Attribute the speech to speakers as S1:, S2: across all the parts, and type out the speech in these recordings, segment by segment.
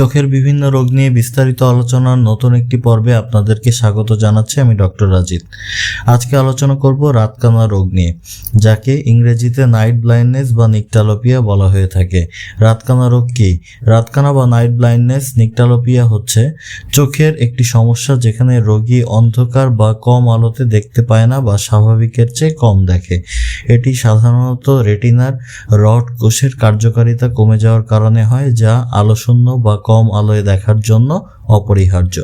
S1: চোখের বিভিন্ন রোগ নিয়ে বিস্তারিত আলোচনার নতুন একটি পর্বে আপনাদেরকে স্বাগত জানাচ্ছি আমি ডক্টর রাজিত। আজকে আলোচনা করব রাতকানা রোগ নিয়ে, যাকে ইংরেজিতে নাইট ব্লাইন্ডনেস বা নিকটালোপিয়া বলা হয়ে থাকে। রাতকানা রোগ কি? রাতকানা বা নাইট ব্লাইন্ডনেস নিকটালোপিয়া হচ্ছে চোখের একটি সমস্যা যেখানে রোগী অন্ধকার বা কম আলোতে দেখতে পায় না বা স্বাভাবিকের চেয়ে কম দেখে। এটি সাধারণত রেটিনার রড কোষের কার্যকারিতা কমে যাওয়ার কারণে হয়, যা আলোশূন্য বা কম আলোয় দেখার জন্য অপরিহার্য।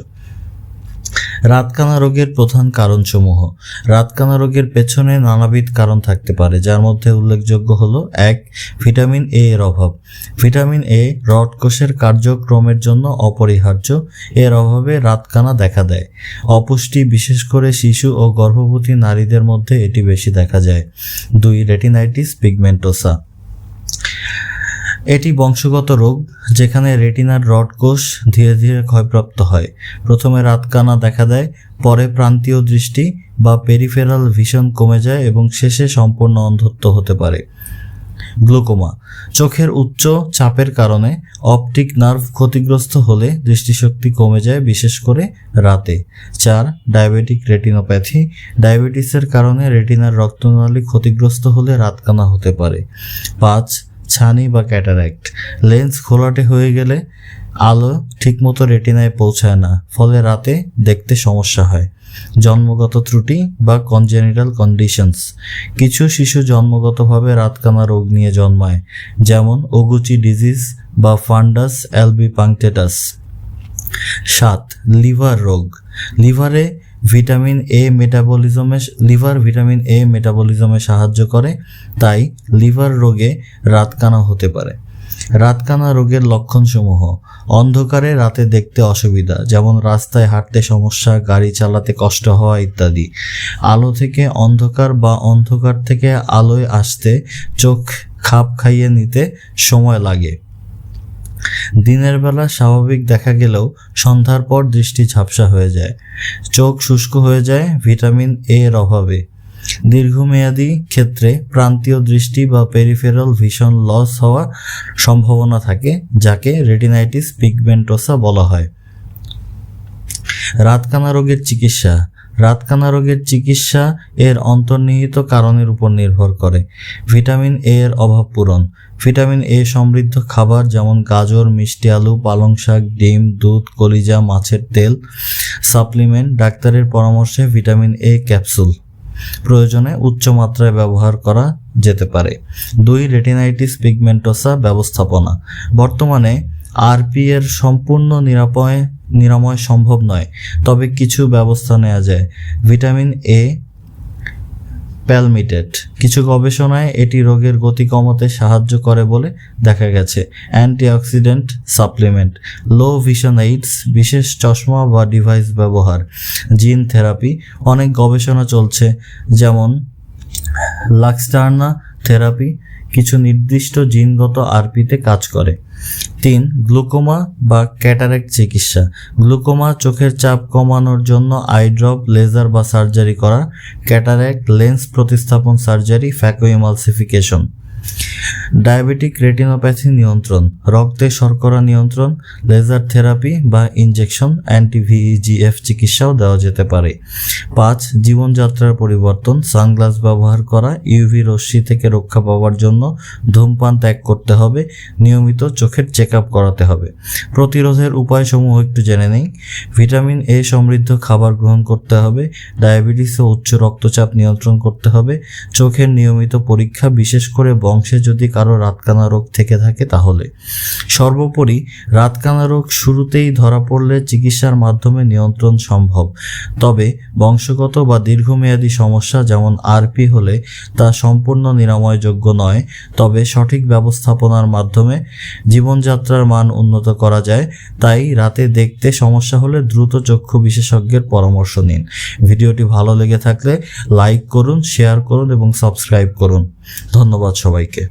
S1: রাতকানা রোগের প্রধান কারণসমূহ। রাতকানা রোগের পেছনে নানাবিধ কারণ থাকতে পারে, যার মধ্যে উল্লেখযোগ্য হলো, এক, ভিটামিন এ এর অভাব। ভিটামিন এ রড কোষের কার্যক্রমের জন্য অপরিহার্য, এর অভাবে রাতকানা দেখা দেয়। অপুষ্টি, বিশেষ করে শিশু ও গর্ভবতী নারীদের মধ্যে এটি বেশি দেখা যায়। দুই, রেটিনাইটিস পিগমেন্টোসা। এটি বংশগত রোগ, যেখানে রেটিনার রড কোষ ধীরে ধীরে ক্ষয়প্রাপ্ত হয়। প্রথমে রাতকানা দেখা দেয়, পরে প্রান্তীয় দৃষ্টি বা পেরিফেরাল ভিশন কমে যায় এবং শেষে সম্পূর্ণ অন্ধত্ব হতে পারে। গ্লুকোমা, চোখের উচ্চ চাপের কারণে অপটিক নার্ভ ক্ষতিগ্রস্ত হলে দৃষ্টিশক্তি কমে যায়, বিশেষ করে রাতে। চার, ডায়াবেটিক রেটিনোপ্যাথি, ডায়াবেটিসের কারণে রেটিনার রক্তনালী ক্ষতিগ্রস্ত হলে রাতকানা হতে পারে। পাঁচ ছানি বা ক্যাটারাক্ট লেন্স ঘোলাটে হয়ে গেলে আলো ঠিকমতো রেটিনায় পৌঁছায় না, ফলে রাতে দেখতে সমস্যা হয়। জন্মগত ত্রুটি বা কনজেনিটাল কন্ডিশনস কিছু শিশু জন্মগতভাবে রাতকানা রোগ নিয়ে জন্মায়, যেমন ওগুচি ডিজিজ বা ফান্ডাস অ্যালবি পাংটেটাস সাত, লিভার রোগ। লিভারে ভিটামিন এ মেটাবলিজমে লিভার ভিটামিন এ মেটাবলিজমে সাহায্য করে, তাই লিভার রোগে রাতকানা হতে পারে। রাতকানা রোগের লক্ষণসমূহ, অন্ধকারে রাতে দেখতে অসুবিধা, যেমন রাস্তায় হাঁটতে সমস্যা, গাড়ি চালাতে কষ্ট হওয়া ইত্যাদি। আলো থেকে অন্ধকার বা অন্ধকার থেকে আলোয় আসতে চোখ খাপ খাইয়ে নিতে সময় লাগে। দিনের বেলা স্বাভাবিক দেখা গেলেও সন্ধ্যার পর দৃষ্টি ঝাপসা হয়ে যায়। চোখ শুষ্ক হয়ে যায় ভিটামিন এ এর অভাবে। দীর্ঘমেয়াদী ক্ষেত্রে প্রান্তীয় দৃষ্টি বা পেরিফেরাল ভিশন লস হওয়ার সম্ভাবনা থাকে, যাকে রেটিনাইটিস পিগমেন্টোসা বলা হয়। রাতকানা রোগের চিকিৎসা। রাতকানা রোগের চিকিৎসা এর অন্তর্নিহিত কারণের উপর নির্ভর করে। ভিটামিন এ এর অভাব পূরণ। ভিটামিন এ সমৃদ্ধ খাবার যেমন গাজর, মিষ্টি আলু, পালং শাক, ডিম, দুধ, কলিজা, মাছের তেল, সাপ্লিমেন্ট, ডাক্তারের পরামর্শে ভিটামিন এ ক্যাপসুল প্রয়োজনে উচ্চ মাত্রায় ব্যবহার করা যেতে পারে। দুই, রেটিনাইটিস পিগমেন্টোসা ব্যবস্থাপনা। বর্তমানে আরপি এর সম্পূর্ণ নিরাপয় নিরাময় সম্ভব নয়। তবে কিছু ব্যবস্থা নেওয়া যায়। ভিটামিন এ প্যালমিটেড কিছু গবেষণায় এটি রোগের গতি কমাতে সাহায্য করে বলে দেখা গেছে। Antioxidant supplement. Low vision aids, বিশেষ চশমা বা ডিভাইস ব্যবহার। Gene therapy. অনেক গবেষণা চলছে, যেমন লাক্সটার্না থেরাপি। কিছু নির্দিষ্ট জিনগত আরপিতে কাজ করে। তিন, গ্লুকোমা বা ক্যাটারেক্ট চিকিৎসা। গ্লুকোমা চোখের চাপ কমানোর জন্য আইড্রপ লেজার বা সার্জারি করা, ক্যাটারেক্ট লেন্স প্রতিস্থাপন সার্জারি, ফ্যাকোইমালসিফিকেশন। ডায়াবেটিক রেটিনোপ্যাথি নিয়ন্ত্রণ, রক্তে শর্করা নিয়ন্ত্রণ, লেজার থেরাপি বা ইনজেকশন, অ্যান্টিভিজিএফ চিকিৎসাও দেওয়া যেতে পারে। পাঁচ, জীবনযাত্রার পরিবর্তন, সানগ্লাস ব্যবহার করা ইউভি রশ্মি থেকে রক্ষা পাওয়ার জন্য ধূমপান ত্যাগ করতে হবে, নিয়মিত চোখের চেক আপ করাতে হবে। প্রতিরোধের উপায়সমূহ একটু জেনে নেই। ভিটামিন এ সমৃদ্ধ খাবার গ্রহণ করতে হবে, ডায়াবেটিস ও উচ্চ রক্তচাপ নিয়ন্ত্রণ করতে হবে, চোখের নিয়মিত পরীক্ষা বিশেষ করে বংশে যদি কারও রাতকানা রোগ থেকে থাকে তাহলে। সর্বোপরি, রাতকানা রোগ শুরুতেই ধরা পড়লে চিকিৎসার মাধ্যমে নিয়ন্ত্রণ সম্ভব। তবে বংশগত বা দীর্ঘমেয়াদী সমস্যা যেমন আরপি হলে তা সম্পূর্ণ নিরাময়যোগ্য নয়, তবে সঠিক ব্যবস্থাপনার মাধ্যমে জীবনযাত্রার মান উন্নত করা যায়। তাই রাতে দেখতে সমস্যা হলে দ্রুত চক্ষু বিশেষজ্ঞের পরামর্শ নিন। ভিডিওটি ভালো লেগে থাকলে লাইক করুন, শেয়ার করুন এবং সাবস্ক্রাইব করুন। ধন্যবাদ সবাইকে।